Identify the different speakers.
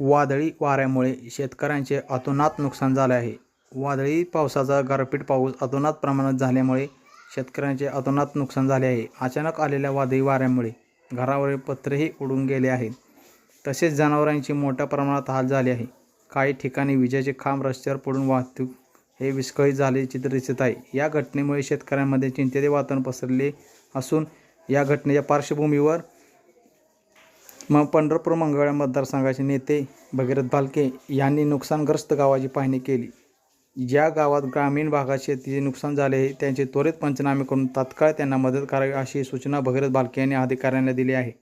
Speaker 1: वादळी वाऱ्यामुळे शेतकऱ्यांचे अतोनात नुकसान झाले आहे. वादळी पावसाचा गारपीट पाऊस अतोनात प्रमाणात झाल्यामुळे शेतकऱ्यांचे अतोनात नुकसान झाले आहे. अचानक आलेल्या वादळी वाऱ्यामुळे घरावरील पत्रेही उडून गेले आहेत. तसेच जनावरांची मोठ्या प्रमाणात हाल झाली आहे. काही ठिकाणी विजेचे खांब रस्त्यावर पडून वाहतूक हे विस्कळीत झाले चित्र दिसत आहे. या घटनेमुळे शेतकऱ्यांमध्ये चिंतेचे वातावरण पसरले असून या घटनेच्या पार्श्वभूमीवर मग पंढरपूर मंगळवेढा मतदारसंघाचे नेते भगीरथ भालके यांनी नुकसानग्रस्त गावाची पाहणी केली. ज्या गावात ग्रामीण भागात शेतीचे नुकसान झाले आहे त्यांचे त्वरित पंचनामे करून तात्काळ त्यांना मदत करावी अशी सूचना भगीरथ भालके यांनी अधिकाऱ्यांना दिली आहे.